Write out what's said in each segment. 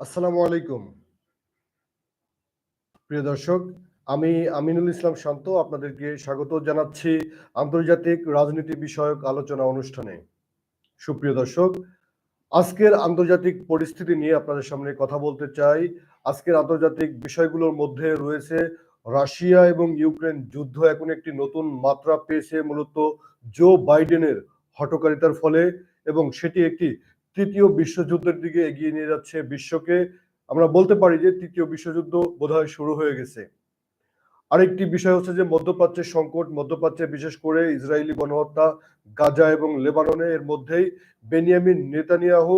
আসসালামু আলাইকুম। প্রিয় দর্শক, আমি আমিনুল ইসলাম শান্ত আপনাদেরকে স্বাগত জানাচ্ছি আন্তর্জাতিক রাজনীতি বিষয়ক আলোচনা অনুষ্ঠানে। সুপ্রিয় দর্শক, আজকের আন্তর্জাতিক পরিস্থিতি নিয়ে আপনাদের সামনে কথা বলতে চাই। আজকের আন্তর্জাতিক বিষয়গুলোর মধ্যে রয়েছে রাশিয়া এবং ইউক্রেন যুদ্ধ। এখন একটি নতুন মাত্রা পেয়েছে মূলত জো বাইডেনের হটকারিতার ফলে এবং সেটি একটি তৃতীয় বিশ্বযুদ্ধের দিকে এগিয়ে নিয়ে যাচ্ছে বিশ্বকে। আমরা বলতে পারি যে তৃতীয় বিশ্বযুদ্ধ বোধহয় শুরু হয়ে গেছে। আরেকটি বিষয় হচ্ছে যে মধ্যপ্রাচ্যের সংকট, মধ্যপ্রাচ্যে বিশেষ করে ইসরায়েলি গণহত্যা, গাজা এবং লেবাননে এর মধ্যেই বেনিয়ামিন নেতানিয়াহু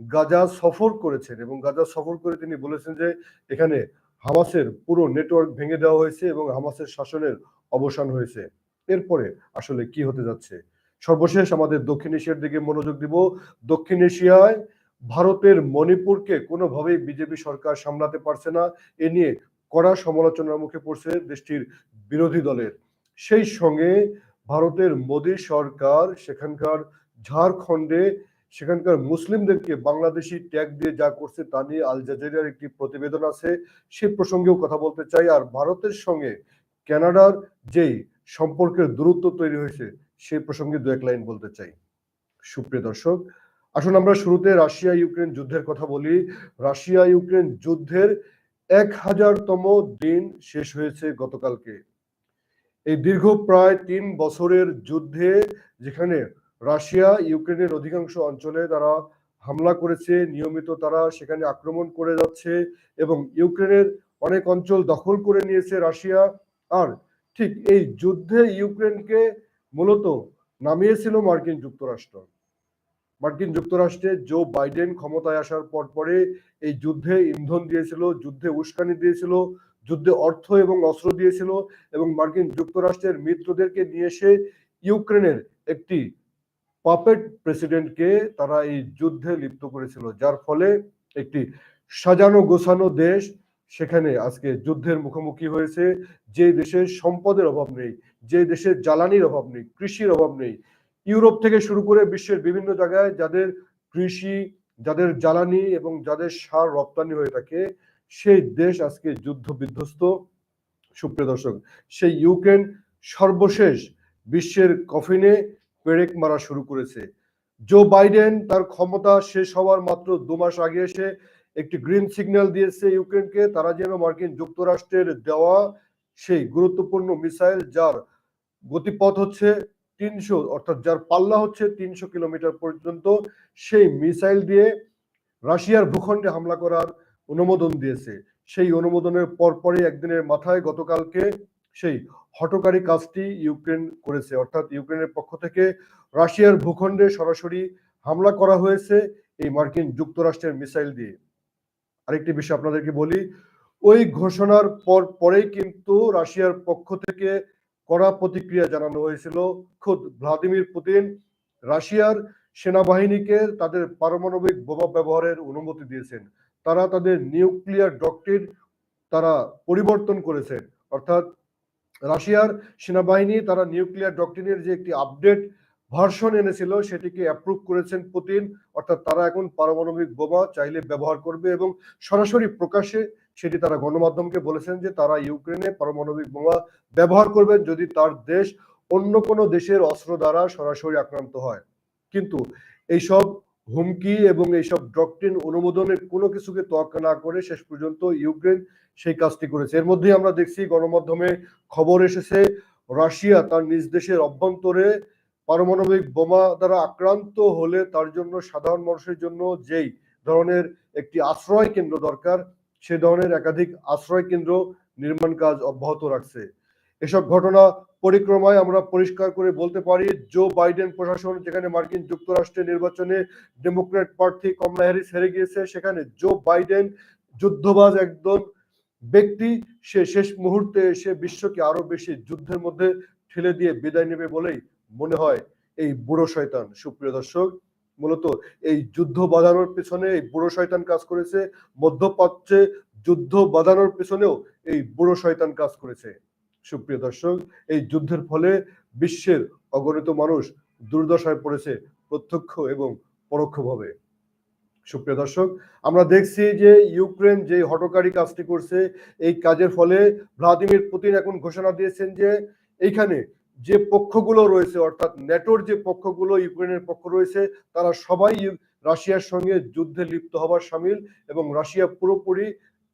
গাজা সফর করেছেন এবং গাজা সফর করে তিনি বলেছেন যে এখানে হামাসের পুরো নেটওয়ার্ক ভেঙে দেওয়া হয়েছে এবং হামাসের শাসনের অবসান হয়েছে। এরপরে আসলে কি হতে যাচ্ছে? সর্বশেষ আমাদের দক্ষিণ এশিয়ার দিকে মনোযোগ দিব। দক্ষিণ এশিয়ায় ভারতের মণিপুরকে কোনোভাবেই বিজেপি সরকার সামলাতে পারছে না। এ নিয়ে কড়া সমালোচনার মুখে পড়ছে দেশটির বিরোধী দলের। সেই সঙ্গে ভারতের মোদী সরকার সেখানকার ঝাড়খণ্ডে সেখানকার মুসলিমদেরকে বাংলাদেশি ট্যাগ দিয়ে যা করছে তা নিয়ে আল জাজিরার একটি প্রতিবেদন আছে। সে প্রসঙ্গেও কথা বলতে চাই। আর ভারতের সঙ্গে কানাডার যেই সম্পর্কের দূরত্ব তৈরি হয়েছে সেই প্রসঙ্গে দু এক লাইন বলতে চাই। সুপ্রিয় দর্শক, আসুন আমরা শুরুতে রাশিয়া ইউক্রেন যুদ্ধের কথা বলি। রাশিয়া ইউক্রেন যুদ্ধের এক হাজারতম দিন শেষ হয়েছে গতকালকে। এই দীর্ঘ প্রায় তিন বছরের যুদ্ধে যেখানে রাশিয়া ইউক্রেনের অধিকাংশ অঞ্চলে তারা হামলা করেছে, নিয়মিত তারা সেখানে আক্রমণ করে যাচ্ছে এবং ইউক্রেনের অনেক অঞ্চল দখল করে নিয়েছে রাশিয়া। আর ঠিক এই যুদ্ধে ইউক্রেনকে মূলত নামিয়েছিল মার্কিন যুক্তরাষ্ট্র। মার্কিন যুক্তরাষ্ট্রে জো বাইডেন ক্ষমতায় আসার পর পরে এই যুদ্ধে ইন্ধন দিয়েছিল, যুদ্ধে উস্কানি দিয়েছিল, যুদ্ধে অর্থ এবং অস্ত্র দিয়েছিল এবং মার্কিন যুক্তরাষ্ট্রের মিত্রদেরকে নিয়ে এসে ইউক্রেনের একটি পাপেট প্রেসিডেন্টকে তারা এই যুদ্ধে লিপ্ত করেছিল, যার ফলে একটি সাজানো গোছানো দেশ সেখানে আজকে যুদ্ধের মুখোমুখি হয়েছে। যে দেশের সম্পদের অভাব নেই, যে দেশের জ্বালানির অভাব নেই, কৃষির অভাব নেই, ইউরোপ থেকে শুরু করে বিশ্বের বিভিন্ন জায়গায় যাদের কৃষি, যাদের জ্বালানি এবং যাদের সার রপ্তানি হয়ে থাকে, সেই দেশ আজকে যুদ্ধ বিধ্বস্ত। সুপ্রিয় দর্শক, সেই ইউক্রেন সর্বশেষ বিশ্বের কফিনে পেরেক মারা শুরু করেছে। জো বাইডেন তার ক্ষমতা শেষ হওয়ার মাত্র দু মাস আগে এসে একটি গ্রিন সিগন্যাল দিয়েছে ইউক্রেনকে, তারা যেন মার্কিন যুক্তরাষ্ট্রের দেওয়া সেই গুরুত্বপূর্ণ মিসাইল যার গতিপথ হচ্ছে তিনশো, অর্থাৎ যার পাল্লা হচ্ছে তিনশো কিলোমিটার পর্যন্ত, সেই মিসাইল দিয়ে রাশিয়ার ভূখণ্ডে হামলা করার অনুমোদন দিয়েছে। সেই অনুমোদনের পরপরই একদিনের মাথায় গতকালকে সেই হটকারী কাজটি ইউক্রেন করেছে। অর্থাৎ ইউক্রেনের পক্ষ থেকে রাশিয়ার ভূখণ্ডে সরাসরি হামলা করা হয়েছে এই মার্কিন যুক্তরাষ্ট্রের মিসাইল দিয়ে। আরেকটি বিষয় আপনাদেরকে বলি, ওই ঘোষণার পর পরেই কিন্তু রাশিয়ার পক্ষ থেকে কড়া প্রতিক্রিয়া জানানো হয়েছিল। খুদ, ভ্লাদিমির পুতিন রাশিয়ার সেনাবাহিনীকে তাদের পারমাণবিক বোমা ব্যবহারের অনুমতি দিয়েছেন। তারা তাদের নিউক্লিয়ার ডকটির তারা পরিবর্তন করেছেন। অর্থাৎ রাশিয়ার সেনাবাহিনী তারা নিউক্লিয়ার ডকটিনের যে একটি আপডেট ভার্সন এনেছিল, সেটিকে অ্যাপ্রুভ করেছেন পুতিন। অর্থাৎ তারা এখন পারমাণবিক বোমা চাইলে ব্যবহার করবে এবং সরাসরি প্রকাশে সেটি তারা গণমাধ্যমকে বলেছেন যে তারা ইউক্রেনে পারমাণবিক বোমা ব্যবহার করবেন যদি তার দেশ অন্য কোনো দেশের অস্ত্র দ্বারা সরাসরি আক্রান্ত হয়। কিন্তু এইসব হুমকি এবং এইসব ডক্ট্রিন অনুমোদনের কোনো কিছুকে তোয়াক্কা না করে শেষ পর্যন্ত ইউক্রেন সেই কাজটি করেছে। এর মধ্যেই আমরা দেখছি গণমাধ্যমে খবর এসেছে, রাশিয়া তার নিজ দেশের অভ্যন্তরে পারমাণবিক বোমা দ্বারা আক্রান্ত হলে তার জন্য সাধারণ মানুষের জন্য যেই ধরনের একটি আশ্রয় কেন্দ্র দরকার, সে ধরনের একাধিক আশ্রয় কেন্দ্র নির্মাণ কাজ অব্যাহত রাখছে। এসব ঘটনা পরিক্রমায় আমরা পরিষ্কার করে বলতে পারি, জো বাইডেন প্রশাসন, যেখানে মার্কিন যুক্তরাষ্ট্রের নির্বাচনে ডেমোক্রেট প্রার্থী কমলা হ্যারিস হেরে গিয়েছে, সেখানে জো বাইডেন যুদ্ধবাজ একদম ব্যক্তি, সে শেষ মুহূর্তে এসে বিশ্বকে আরও বেশি যুদ্ধের মধ্যে ঠেলে দিয়ে বিদায় নেবে বলেই মনে হয় এই বুড়ো শয়তান। সুপ্রিয় দর্শক, মূলত এই যুদ্ধ বাঁধানোর পেছনে এই বুড়ো শয়তান কাজ করেছে। মধ্যপ্রাচ্যে যুদ্ধ বাঁধানোর পেছনেও এই বুড়ো শয়তান কাজ করেছে। সুপ্রিয় দর্শক, এই যুদ্ধের ফলে বিশ্বের অগণিত মানুষ দুর্দশায় পড়েছে প্রত্যক্ষ এবং পরোক্ষভাবে। সুপ্রিয় দর্শক, আমরা দেখছি যে ইউক্রেন যে হটকারী কাজটি করছে, এই কাজের ফলে ভ্লাদিমির পুতিন এখন ঘোষণা দিয়েছেন যে এইখানে যে পক্ষগুলো রয়েছে, অর্থাৎ নেটোর যে পক্ষগুলো, ইউক্রেনের পক্ষ রয়েছে, তারা সবাই রাশিয়ার সঙ্গে যুদ্ধে লিপ্ত হবার সামিল এবং রাশিয়া পুরোপুরি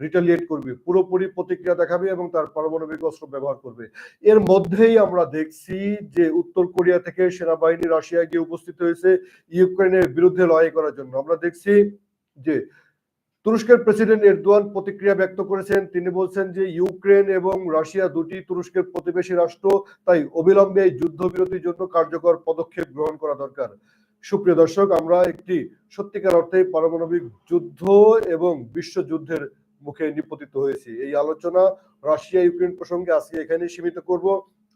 রিটালিয়েট করবে, পুরোপুরি প্রতিক্রিয়া দেখাবে এবং তার পারমাণবিক অস্ত্র ব্যবহার করবে। এর মধ্যেই আমরা দেখছি যে উত্তর কোরিয়া থেকে সেনাবাহিনী রাশিয়া গিয়ে উপস্থিত হয়েছে, ইউক্রেনের বিরুদ্ধে লড়াই করার জন্য। আমরা দেখছি যে তুরস্কের প্রেসিডেন্ট এরদোয়ান প্রতিক্রিয়া ব্যক্ত করেছেন। তিনি বলছেন যে, ইউক্রেন এবং রাশিয়া দুটি তুরস্কের প্রতিবেশী রাষ্ট্র, তাই অবিলম্বে এই যুদ্ধবিরতির জন্য কার্যকর পদক্ষেপ গ্রহণ করা দরকার। সুপ্রিয় দর্শক, আমরা একটি সত্যিকার অর্থে পারমাণবিক যুদ্ধ এবং বিশ্বযুদ্ধের মুখে নিপতিত হয়েছি। এই আলোচনা রাশিয়া ইউক্রেন প্রসঙ্গে আজকে এখানে সীমিত করব।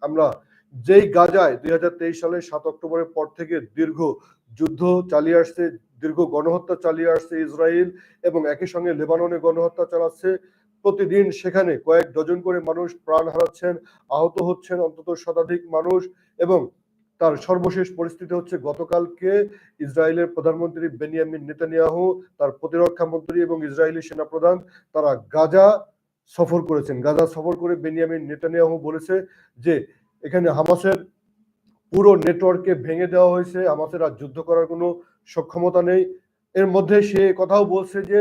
আমরা যেই গাজায় দুই সালের সাত অক্টোবরের পর থেকে দীর্ঘ যুদ্ধ চালিয়ে আসছে দীর্ঘ গণহত্যা চালিয়ে আসছে ইসরায়েল এবং একই সঙ্গে লেবাননে গণহত্যা চালাচ্ছে। প্রতিদিন সেখানে কয়েক ডজন করে মানুষ প্রাণ হারাচ্ছেন, আহত হচ্ছেন অন্তত শতাধিক মানুষ এবং তার সর্বশেষ পরিস্থিতি হচ্ছে গতকালকে ইসরায়েলের প্রধানমন্ত্রী বেনিয়ামিন নেতানিয়াহু, তার প্রতিরক্ষা মন্ত্রী এবং ইসরায়েলি সেনাপ্রধান, তারা গাজা সফর করেছেন। গাজা সফর করে বেনিয়ামিন নেতানিয়াহু বলেছে যে, এখানে হামাসের পুরো নেটওয়ার্ককে ভেঙে দেওয়া হয়েছে। হামাসের আর যুদ্ধ করার কোনো সক্ষমতা নেই। এর মধ্যে সে কথাও বলছে যে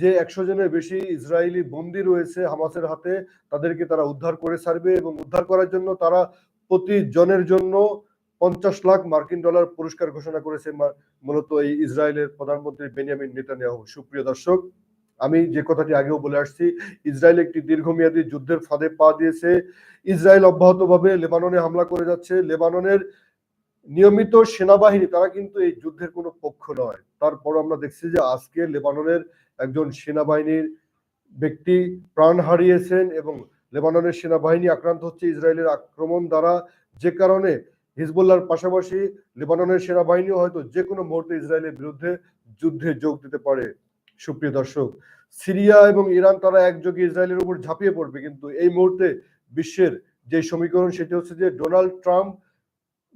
যে একশো জনের বেশি ইসরায়েলি বন্দী রয়েছে হামাসের হাতে, তাদেরকে তারা উদ্ধার করে ছাড়বে এবং উদ্ধার করার জন্য তারা প্রতি জনের জন্য পঞ্চাশ লাখ মার্কিন ডলার পুরস্কার ঘোষণা করেছে মূলত এই ইসরায়েলের প্রধানমন্ত্রী বেনিয়ামিন নেতানিয়াহু। সুপ্রিয় দর্শক, আমি যে কথাটি আগেও বলে আসছি, ইসরায়েল একটি দীর্ঘমেয়াদী যুদ্ধের ফাঁদে পা দিয়েছে। ইসরায়েল অব্যাহতভাবে লেবাননে হামলা করে যাচ্ছে। লেবাননের নিয়মিত সেনাবাহিনী, তারা কিন্তু এই যুদ্ধের কোনো পক্ষ নয়। তারপর আমরা দেখছি যে আজকে লেবাননের একজন সেনাবাহিনীর ব্যক্তি প্রাণ হারিয়েছেন এবং লেবাননের সেনাবাহিনী আক্রান্ত হচ্ছে ইসরায়েলের আক্রমণ দ্বারা। যে কারণে হিজবুল্লাহর পাশাপাশি লেবাননের সেনাবাহিনীও হয়তো যে কোনো মুহূর্তে ইসরায়েলের বিরুদ্ধে যুদ্ধে যোগ দিতে পারে। সুপ্রিয় দর্শক, সিরিয়া এবং ইরান তারা একযোগে ইসরায়েলের উপর ঝাঁপিয়ে পড়বে, কিন্তু এই মুহূর্তে বিশ্বের যে সমীকরণ সেটি হচ্ছে যে ডোনাল্ড ট্রাম্প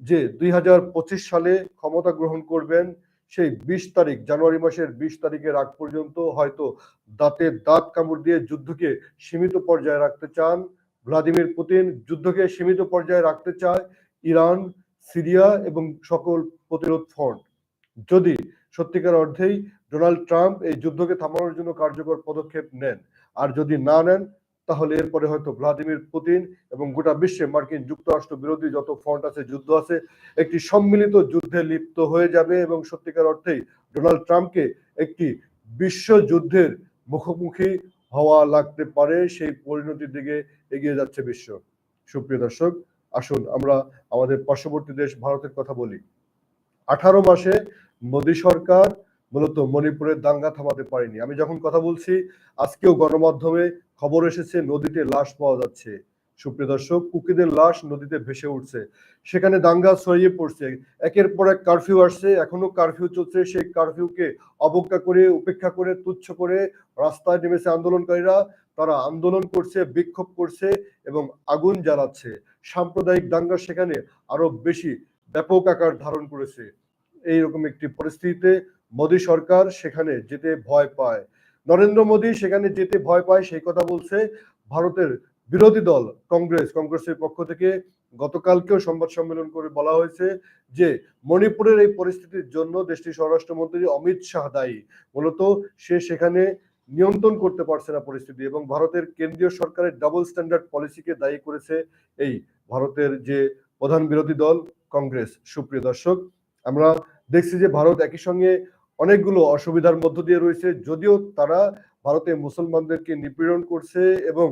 যে দুই হাজার পঁচিশ সালে ক্ষমতা গ্রহণ করবেন, সেই বিশ তারিখ, জানুয়ারি মাসের বিশ তারিখের আগ পর্যন্ত হয়তো দাঁতে দাঁত কামড় দিয়ে যুদ্ধকে সীমিত পর্যায়ে রাখতে চান। ভ্লাদিমির পুতিন যুদ্ধকে সীমিত পর্যায়ে রাখতে চায় ইরান, সিরিয়া এবং সকল প্রতিরোধ ফ্রন্ট। যদি সত্যিকার অর্থেই ডোনাল্ড ট্রাম্প এই যুদ্ধকে থামানোর জন্য কার্যকর পদক্ষেপ নেন, আর যদি না নেন তাহলে এরপরে হয়তো ভ্লাদিমির পুতিন এবং গোটা বিশ্বে মার্কিন যুক্তরাষ্ট্র বিরোধী যত ফ্রন্ট আছে, যুদ্ধ আছে, একটি সম্মিলিত যুদ্ধে লিপ্ত হয়ে যাবে এবং সত্যিকার অর্থেই ডোনাল্ড ট্রাম্পকে একটি বিশ্বযুদ্ধের মুখোমুখি হওয়া লাগতে পারে, সেই পরিণতির দিকে এগিয়ে যাচ্ছে বিশ্ব। সুপ্রিয় দর্শক, আসুন আমরা আমাদের পার্শ্ববর্তী দেশ ভারতের কথা বলি। আঠারো মাসে মোদী সরকার মূলত মণিপুরের দাঙ্গা থামাতে পারেনি। আমি যখন কথা বলছি, আজকেও গণমাধ্যমে খবর এসেছে, নদীতে লাশ পাওয়া যাচ্ছে। সুপ্রিয় দর্শক, কুকিদের লাশ নদীতে ভেসে উঠছে। সেখানে দাঙ্গা ছড়িয়ে পড়ছে। একের পর এক কারফিউ আসছে। এখনও কারফিউ চলছে। সেই কারফিউকে অবজ্ঞা করে, উপেক্ষা করে, তুচ্ছ করে রাস্তায় নেমেছে আন্দোলনকারীরা। তারা আন্দোলন করছে, বিক্ষোভ করছে এবং আগুন জ্বালাচ্ছে। সাম্প্রদায়িক দাঙ্গা সেখানে আরও বেশি ব্যাপক আকার ধারণ করেছে। এইরকম একটি পরিস্থিতিতে মোদী সরকার সেখানে যেতে ভয় পায়। নরেন্দ্র মোদী সেখানে যেতে ভয় পায়, সেই কথা বলছে ভারতের বিরোধী দল, কংগ্রেস। কংগ্রেসের পক্ষ থেকে গতকালকেও সংবাদ সম্মেলন করে বলা হয়েছে যে, মণিপুরের এই পরিস্থিতির জন্য দেশটির স্বরাষ্ট্রমন্ত্রী অমিত শাহ দায়ী। মূলত সে সেখানে নিয়ন্ত্রণ করতে পারছে না পরিস্থিতি এবং ভারতের কেন্দ্রীয় সরকারের ডাবল স্ট্যান্ডার্ড পলিসিকে দায়ী করেছে এই ভারতের যে প্রধান বিরোধী দল, কংগ্রেস। সুপ্রিয় দর্শক, আমরা দেখছি যে ভারত একই সঙ্গে অনেকগুলো অসুবিধার মধ্য দিয়ে রয়েছে। যদিও তারা ভারতে মুসলমানদেরকে নিপীড়ন করছে এবং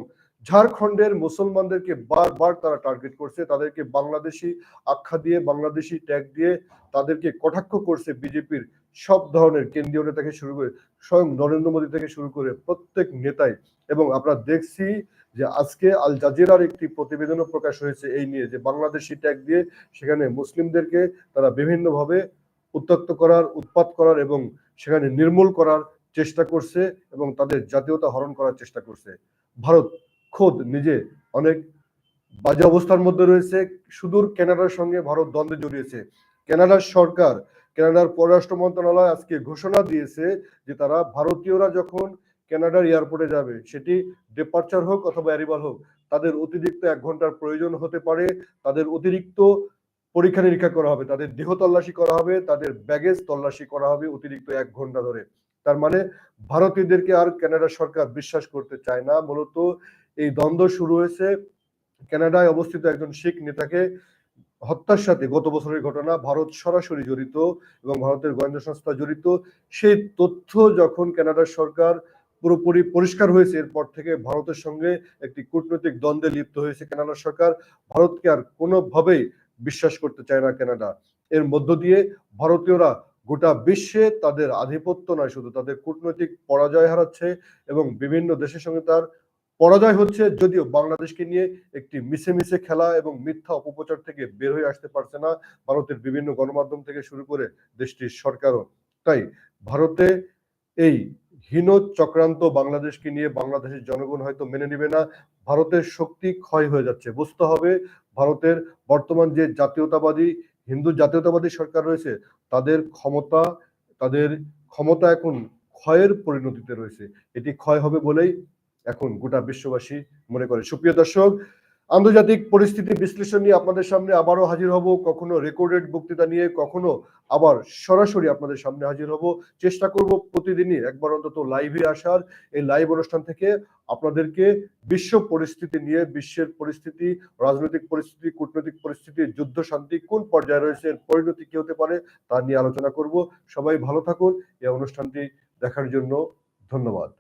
ঝাড়খণ্ডের মুসলমানদেরকে বারবার তারা টার্গেট করছে। তাদেরকে বাংলাদেশি আখ্যা দিয়ে, বাংলাদেশি ট্যাগ দিয়ে তাদেরকে কটাক্ষ করছে বিজেপির সব ধরনের কেন্দ্রীয় নেতা থেকে শুরু করে, স্বয়ং নরেন্দ্র মোদী থেকে শুরু করে প্রত্যেক নেতাই। এবং আমরা দেখছি যে আজকে আল জাজিরার একটি প্রতিবেদনও প্রকাশ হয়েছে এই নিয়ে যে বাংলাদেশি ট্যাগ দিয়ে সেখানে মুসলিমদেরকে তারা বিভিন্নভাবে উত্তক্ত করার, উৎপাত করার এবং সেখানে নির্মূল করার চেষ্টা করছে এবং তাদের জাতীয়তা হরণ করার চেষ্টা করছে। ভারত খোদ নিজে অনেক বাজে অবস্থার মধ্যে রয়েছে। সুদূর কানাডার সঙ্গে ভারত দ্বন্দ্বে জড়িয়েছে। কানাডার সরকার, কানাডার পররাষ্ট্র মন্ত্রণালয় আজকে ঘোষণা দিয়েছে যে তারা ভারতীয়রা যখন কানাডার এয়ারপোর্টে যাবে, সেটি ডিপার্চার হোক অথবা অ্যারিভাল হোক, তাদের অতিরিক্ত এক ঘণ্টার প্রয়োজন হতে পারে। তাদের অতিরিক্ত পরীক্ষা নিরীক্ষা করা হবে, তাদের দেহ তল্লাশি করা হবে, তাদের ব্যাগেজ তল্লাশি করা হবে অতিরিক্ত এক ঘণ্টা ধরে। তার মানে ভারতীয়দেরকে আর কানাডা সরকার বিশ্বাস করতে চায় না। মূলত এই দ্বন্দ্ব শুরু হয়েছে। কানাডায় অবস্থিত একজন শিখ নেতাকে হত্যার সাথে গত বছরের ঘটনা, ভারত সরাসরি জড়িত এবং ভারতের গোয়েন্দা সংস্থা জড়িত। সেই তথ্য যখন কানাডার সরকার পুরোপুরি পরিষ্কার হয়েছে, এরপর থেকে ভারতের সঙ্গে একটি কূটনৈতিক দ্বন্দ্বে লিপ্ত হয়েছে কানাডার সরকার। ভারতকে আর কোনোভাবেই বিশ্বাস করতে চায় না কানাডা। এর মধ্য দিয়ে ভারতীয়রা গোটা বিশ্বে তাদের আধিপত্য নয়, শুধু তাদের কূটনৈতিক পরাজয় হারাচ্ছে এবং বিভিন্ন দেশের সঙ্গে তার পরাজয় হচ্ছে, যদিও বাংলাদেশকে নিয়ে একটি মিশে মিশে খেলা এবং মিথ্যা অপপ্রচার থেকে বের হয়ে আসতে পারছে না ভারতের বিভিন্ন গণমাধ্যম থেকে শুরু করে দেশটির সরকারও। তাই ভারতে এই হীন চক্রান্ত বাংলাদেশকে নিয়ে বাংলাদেশের জনগণ হয়তো মেনে নেবে না ভারতের শক্তি ক্ষয় হয়ে যাচ্ছে। বুঝতে হবে, ভারতের বর্তমান যে জাতীয়তাবাদী, হিন্দু জাতীয়তাবাদী সরকার রয়েছে, তাদের ক্ষমতা তাদের ক্ষমতা এখন ক্ষয়ের পরিণতিতে রয়েছে। এটি ক্ষয় হবে বলেই এখন গোটা বিশ্ববাসী মনে করে। সুপ্রিয় দর্শক আন্তর্জাতিক পরিস্থিতি বিশ্লেষণ নিয়ে আপনাদের সামনে আবারও হাজির হব, কখনো রেকর্ডেড বক্তৃতা নিয়ে, কখনো আবার সরাসরি আপনাদের সামনে হাজির হব। চেষ্টা করব প্রতিদিনই একবার অন্তত লাইভে আসার। এই লাইভ অনুষ্ঠান থেকে আপনাদেরকে বিশ্ব পরিস্থিতি নিয়ে, বিশ্বের পরিস্থিতি, রাজনৈতিক পরিস্থিতি, কূটনৈতিক পরিস্থিতি, যুদ্ধ শান্তি কোন পর্যায়ে রয়েছে পরিণতি কি হতে পারে তা নিয়ে আলোচনা করব। সবাই ভালো থাকুন। এই অনুষ্ঠানটি দেখার জন্য ধন্যবাদ।